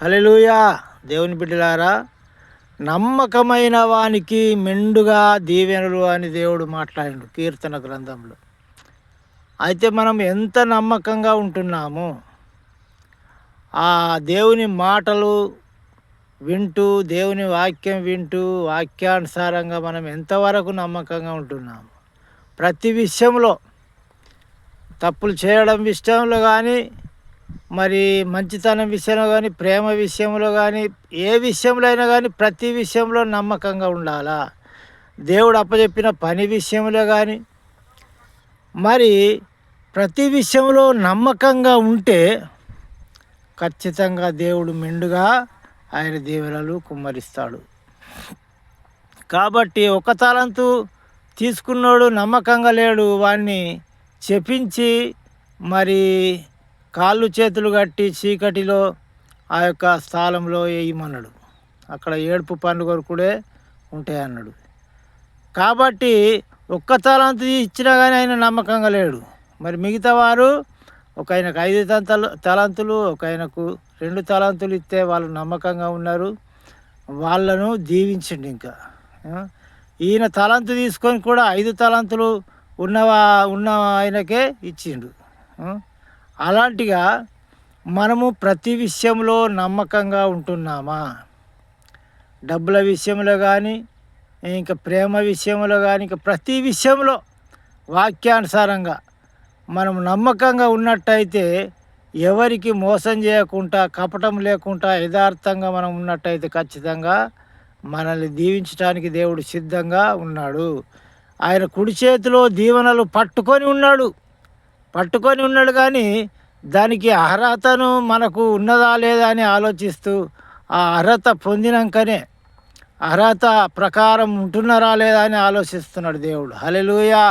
Hallelujah దేవుని బిడ్డలారా నమ్మకమైన వానికి మెండుగా దీవెనలు అని దేవుడు మాట్లాడిండు కీర్తన గ్రంథంలో. అయితే మనం ఎంత నమ్మకంగా ఉంటున్నాము ఆ దేవుని మాటలు వింటూ దేవుని వాక్యం వింటూ వాక్యానుసారంగా మనం ఎంతవరకు నమ్మకంగా ఉంటున్నాము ప్రతి విషయంలో తప్పులు చేయడం విషయంలో కానీ మరి మంచితనం విషయంలో కానీ ప్రేమ విషయంలో కానీ ఏ విషయంలో అయినా కానీ ప్రతి విషయంలో నమ్మకంగా ఉండాలా? దేవుడు అప్పచెప్పిన పని విషయంలో కానీ మరి ప్రతి విషయంలో నమ్మకంగా ఉంటే ఖచ్చితంగా దేవుడు మెండుగా ఆయన దీవెనలు కుమ్మరిస్తాడు. కాబట్టి ఒక తలంతు తీసుకున్నాడు నమ్మకంగా లేడు వాడిని చెప్పించి మరి కాళ్ళు చేతులు కట్టి చీకటిలో ఆ యొక్క స్థలంలో వేయమన్నాడు అక్కడ ఏడుపు పండుగ కూడా ఉంటాయన్నాడు. కాబట్టి ఒక్క తలంతు ఇచ్చినా కానీ ఆయన నమ్మకంగా లేడు. మరి మిగతా వారు ఒక ఆయనకు ఐదు తంతలు తలంతులు ఒక ఆయనకు రెండు తలంతులు ఇస్తే వాళ్ళు నమ్మకంగా ఉన్నారు. వాళ్ళను దీవించండి ఇంకా. ఈయన తలంతు తీసుకొని కూడా ఐదు తలంతులు ఉన్నవా ఉన్న ఆయనకే ఇచ్చిండు. అలాంటిగా మనము ప్రతి విషయంలో నమ్మకంగా ఉంటున్నామా? డబ్బుల విషయంలో కానీ ఇంకా ప్రేమ విషయంలో కానీ ఇంకా ప్రతి విషయంలో వాక్యానుసారంగా మనం నమ్మకంగా ఉన్నట్టయితే ఎవరికి మోసం చేయకుండా కపటం లేకుండా యథార్థంగా మనం ఉన్నట్టయితే ఖచ్చితంగా మనల్ని దీవించడానికి దేవుడు సిద్ధంగా ఉన్నాడు. ఆయన కుడి చేతిలో దీవెనలు పట్టుకొని ఉన్నాడు. పట్టుకొని ఉన్నాడు కానీ దానికి అర్హతను మనకు ఉన్నదా లేదా అని ఆలోచిస్తూ ఆ అర్హత పొందినాకనే అర్హత ప్రకారం ఉంటున్నారా లేదా అని ఆలోచిస్తున్నాడు దేవుడు. హలెలుయా